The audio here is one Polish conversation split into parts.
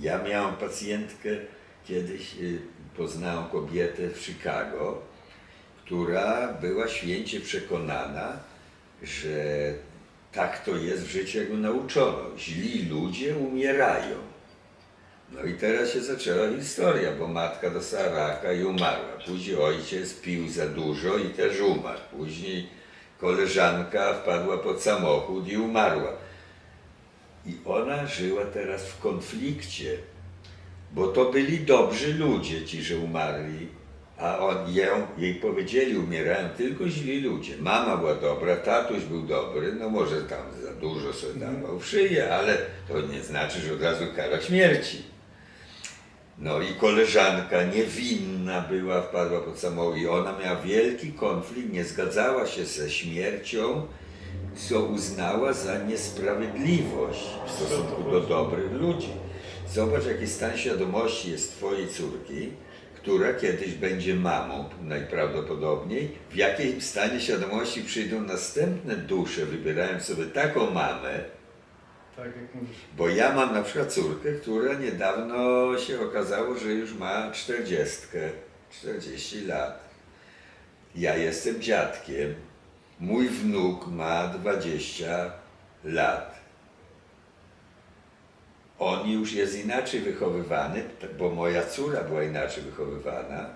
Ja miałem pacjentkę kiedyś, y, poznałem kobietę w Chicago, która była święcie przekonana, że tak to jest w życiu, jak ją nauczono. Źli ludzie umierają. No i teraz się zaczęła historia, bo matka dostała raka i umarła. Później ojciec pił za dużo i też umarł. Później koleżanka wpadła pod samochód i umarła. I ona żyła teraz w konflikcie, bo to byli dobrzy ludzie, ci, że umarli, a on, ją, jej powiedzieli, umierają tylko źli ludzie. Mama była dobra, tatuś był dobry, no może tam za dużo sobie dawał w szyję, ale to nie znaczy, że od razu kara śmierci. No i koleżanka niewinna była, wpadła pod samochód i ona miała wielki konflikt, nie zgadzała się ze śmiercią, co uznała za niesprawiedliwość w stosunku do dobrych ludzi. Zobacz, jaki stan świadomości jest twojej córki, która kiedyś będzie mamą najprawdopodobniej, w jakim stanie świadomości przyjdą następne dusze, wybierając sobie taką mamę, Tak jak mówisz. bo ja mam na przykład córkę, która niedawno się okazało, że już ma 40, 40 lat. Ja jestem dziadkiem. Mój wnuk ma 20 lat. On już jest inaczej wychowywany, bo moja córa była inaczej wychowywana.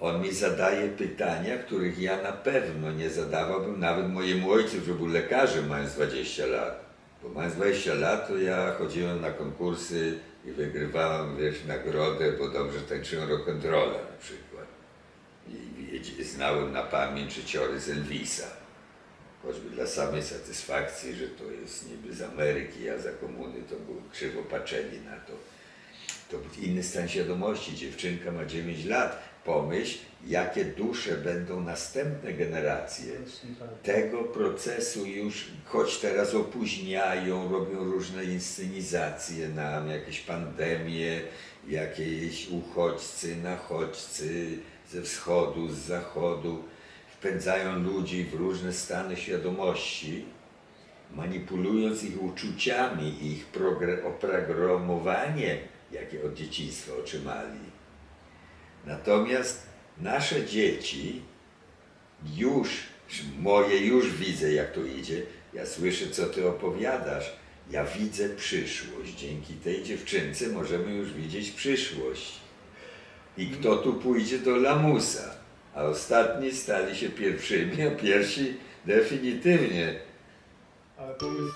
On mi zadaje pytania, których ja na pewno nie zadawałbym nawet mojemu ojcu, który był lekarzem mając 20 lat. Bo mając 20 lat, to ja chodziłem na konkursy i wygrywałem, wiesz, nagrodę, bo dobrze tańczyłem rock'n'rolla na przykład. I znałem na pamięć życiory z Elvisa. Choćby dla samej satysfakcji, że to jest niby z Ameryki, a za komuny to było krzywo patrzenie na to. To był inny stan świadomości. Dziewczynka ma 9 lat. Pomyśl, jakie dusze będą następne generacje tak. tego procesu już, choć teraz opóźniają, robią różne inscenizacje nam, jakieś pandemie, jakieś uchodźcy, nachodźcy ze wschodu, z zachodu, wpędzają ludzi w różne stany świadomości, manipulując ich uczuciami, ich progre- oprogramowanie, jakie od dzieciństwa otrzymali. Natomiast nasze dzieci już, moje już widzę, jak to idzie. Ja słyszę, co ty opowiadasz. Ja widzę przyszłość. Dzięki tej dziewczynce możemy już widzieć przyszłość. I kto tu pójdzie do lamusa? A ostatni stali się pierwszymi, a pierwsi definitywnie. Ale pomysł...